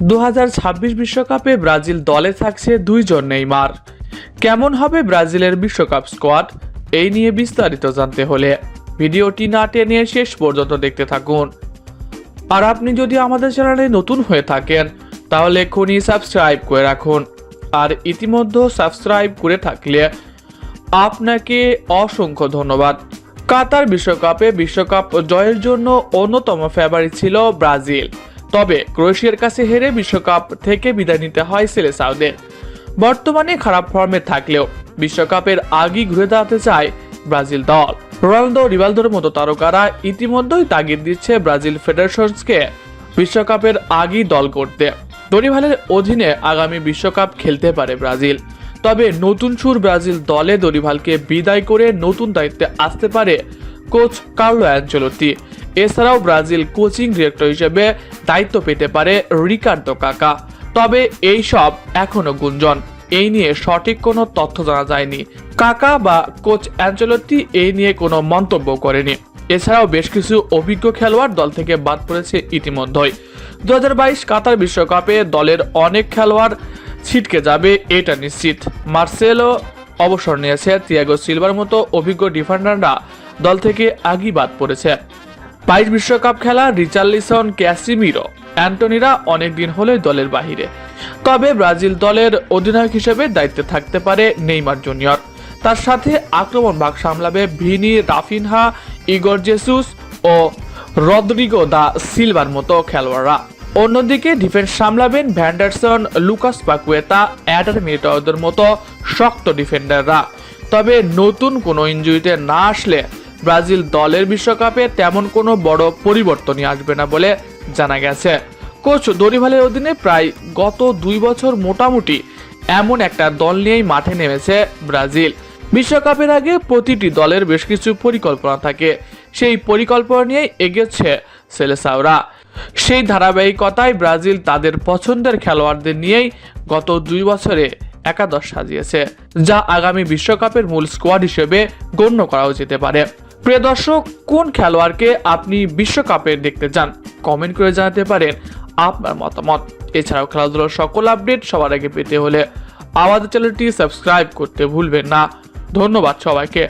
দু বিশ্বকাপে ব্রাজিল দলে থাকছে দুইজন নেইমার। কেমন হবে ব্রাজিলের বিশ্বকাপ স্কোয়াড? এই নিয়ে বিস্তারিত জানতে হলে ভিডিওটি না টেনে শেষ পর্যন্ত দেখতে থাকুন। আর আপনি যদি আমাদের চ্যানেলে নতুন হয়ে থাকেন, তাহলে এক্ষুনি সাবস্ক্রাইব করে রাখুন। আর ইতিমধ্যে সাবস্ক্রাইব করে থাকলে আপনাকে অসংখ্য ধন্যবাদ। কাতার বিশ্বকাপে বিশ্বকাপ জয়ের জন্য অন্যতম ফেভারিট ছিল ব্রাজিল। তবে ক্রোয়েশিয়ার কাছে হেরে বিশ্বকাপ থেকে বিদায় নিতে হয় সেলেসাউদের বর্তমানে খারাপ ফর্মে থাকলেও বিশ্বকাপের আগেই ঘুরে দাঁড়াতে চায় ব্রাজিল দল। রোনালদো রিভালদোর মতো তারকারা ইতিমধ্যেই তাগিদ দিচ্ছে ব্রাজিল ফেডারেশনসকে বিশ্বকাপের আগেই দল করতে। দরিভালের অধীনে আগামী বিশ্বকাপ খেলতে পারে ব্রাজিল। তবে নতুন সুর ব্রাজিল দলে দরিভালকে বিদায় করে নতুন দায়িত্বে আসতে পারে কোচ কার্লো অ্যাঞ্চেলোতি এছাড়াও ব্রাজিল কোচিং ডিরেক্টর হিসেবে দায়িত্ব পেতে পারে রিকার্ডো কাকা। তবে এই সব এখনও গুঞ্জন। এই নিয়ে সঠিক কোনো তথ্য জানা যায়নি। কাকা বা কোচ অ্যাঞ্চেলোটি এই নিয়ে কোনো মন্তব্য করেনি। এছাড়াও বেশ কিছু অভিজ্ঞ খেলোয়াড় দল থেকে বাদ পড়েছে ইতিমধ্যেই। দু হাজার বাইশ কাতার বিশ্বকাপে দলের অনেক খেলোয়াড় ছিটকে যাবে, এটা নিশ্চিত। মার্সেলো অবসর নিয়েছে, তিয়াগো সিলভার মতো অভিজ্ঞ ডিফেন্ডাররা দল থেকে আগেই বাদ পড়েছে। বাইশ বিশ্বকাপ খেলা রিচার্লিসন ক্যাসিমিরো। অ্যান্টনিরা অনেকদিন হলে দলের বাহিরে। তবে ব্রাজিল দলের অধিনায়ক হিসেবে দায়িত্বে থাকতে পারে নেইমার জুনিয়র। তার সাথে আক্রমণ ভাগ সামলাবে ভিনি রাফিনহা, ইগর জেসুস ও রদ্রিগো দা সিলভার মতো খেলোয়াড়রা। অন্যদিকে ডিফেন্স সামলাবেন ভ্যান্ডারসন, লুকাস পাকুয়েতা, অ্যাডার মিলিটাওদের মতো শক্ত ডিফেন্ডাররা। তবে নতুন কোনো ইনজুরিতে না আসলে ব্রাজিল দলের বিশ্বকাপে তেমন কোনো বড় পরিবর্তনই আসবে না বলে জানা গেছে। কোচ দরিভালের অধীনে প্রায় গত দুই বছর মোটামুটি এমন একটা দল নিয়েই মাঠে নেমেছে ব্রাজিল। বিশ্বকাপের আগে প্রতিটি দলের বেশ কিছু পরিকল্পনা থাকে। সেই পরিকল্পনা নিয়েই এগেছে সেলেসাওরা। সেই ধারাবাহিকতায় ব্রাজিল তাদের পছন্দের খেলোয়াড়দের নিয়েই গত দুই বছরে একাদশ সাজিয়েছে, যা আগামী বিশ্বকাপের মূল স্কোয়াড হিসেবে গণ্য করাও যেতে পারে। প্রিয় দর্শক, কোন খেলোয়াড়কে আপনি বিশ্বকাপে দেখতে চান? কমেন্ট করে জানাতে পারেন আপনার মতামত। এছাড়াও খেলাধুলার সকল আপডেট সবার আগে পেতে হলে আমাদের চ্যানেলটি সাবস্ক্রাইব করতে ভুলবেন না। ধন্যবাদ সবাইকে।